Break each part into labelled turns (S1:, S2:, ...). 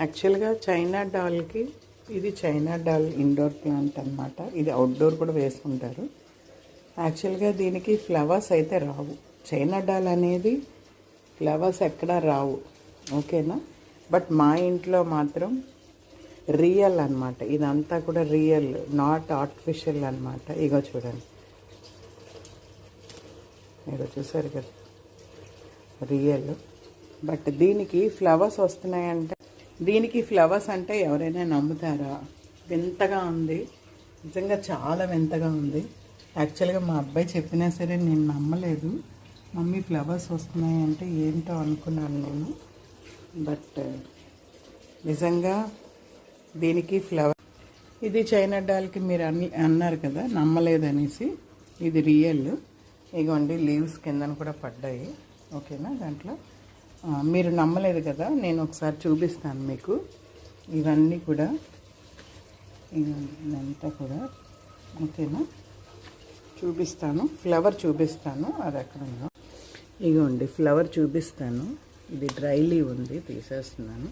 S1: యాక్చువల్గా చైనా డాల్కి ఇది China doll indoor plant అన్నమాట. ఇది అవుట్డోర్ కూడా వేసుకుంటారు. యాక్చువల్గా దీనికి ఫ్లవర్స్ అయితే రావు. చైనా డాల్ అనేది ఫ్లవర్స్ ఎక్కడా రావు. ఓకేనా? బట్ మా ఇంట్లో మాత్రం రియల్ అన్నమాట. ఇదంతా కూడా రియల్ నాట్ ఆర్టిఫిషియల్ అనమాట ఇగో చూడండి. మీరు చూసారు కదా? రియల్. బట్ దీనికి ఫ్లవర్స్ వస్తున్నాయంటే దీనికి ఫ్లవర్స్ అంటే ఎవరైనా నమ్ముతారా? వింతగా ఉంది. నిజంగా చాలా వింతగా ఉంది. యాక్చువల్గా మా అబ్బాయి చెప్పినా సరే నేను నమ్మలేదు. మమ్మీ ఫ్లవర్స్ వస్తున్నాయి అంటే ఏంటో అనుకున్నాను నేను. బట్ నిజంగా దీనికి ఫ్లవర్ ఇది చైనా డాల్కి మీరు అన్ని అన్నారు కదా నమ్మలేదనేసి ఇది రియల్. ఇగోండి లీవ్స్ కిందన కూడా పడ్డాయి. ఓకేనా దాంట్లో? మీరు నమ్మలేదు కదా నేను ఒకసారి చూపిస్తాను మీకు. ఇవన్నీ కూడా ఇదంతా కూడా ఓకేనా? చూపిస్తాను ఫ్లవర్ చూపిస్తాను అది ఎక్కడ ఉందో. ఇగోండి ఫ్లవర్ చూపిస్తాను. ఇది డ్రై లీవ్ ఉంది తీసేస్తున్నాను.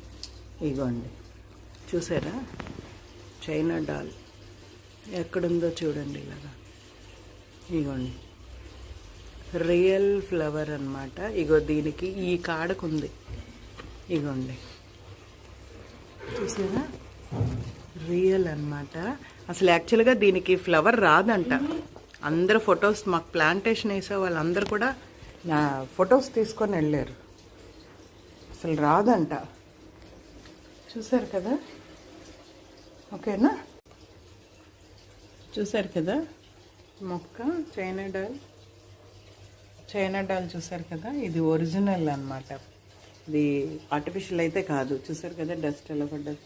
S1: ఇగోండి. చూసారా? China doll. ఎక్కడుందో చూడండి ఇలాగా. ఇగోండి. రియల్ ఫ్లవర్ అన్నమాట. ఇగో దీనికి ఈ కాడకు ఉంది ఇగోండి. చూసారా? రియల్ అన్నమాట. అసలు యాక్చువల్గా దీనికి ఫ్లవర్ రాదంట. అందరు ఫొటోస్ మాకు ప్లాంటేషన్ వేసే వాళ్ళందరూ కూడా నా ఫొటోస్ తీసుకొని వెళ్ళారు. అసలు రాదంట. చూసారు కదా? ఓకేనా? చూసారు కదా? మొక్క చైనా డాల్. చైనా డాల్ చూసారు కదా? ఇది ఒరిజినల్ అన్నమాట. ఇది ఆర్టిఫిషియల్ అయితే కాదు. చూసారు కదా డస్ట్ ఎలా పడ్డది?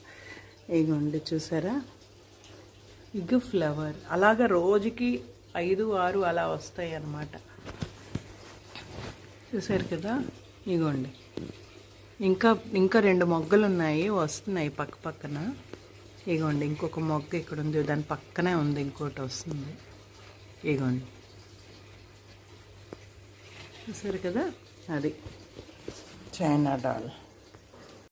S1: ఇగోండి చూసారా? ఇగ్ ఫ్లవర్. అలాగా రోజుకి ఐదు ఆరు అలా వస్తాయి అన్నమాట. చూసారు కదా? ఇగోండి ఇంకా ఇంకా రెండు మొగ్గలు ఉన్నాయి వస్తున్నాయి పక్క పక్కన. ఇగోండి ఇంకొక మొగ్గ ఇక్కడ ఉంది దాని పక్కనే ఉంది ఇంకోటి వస్తుంది. ఇగోండి చూసారు కదా? అది. China doll.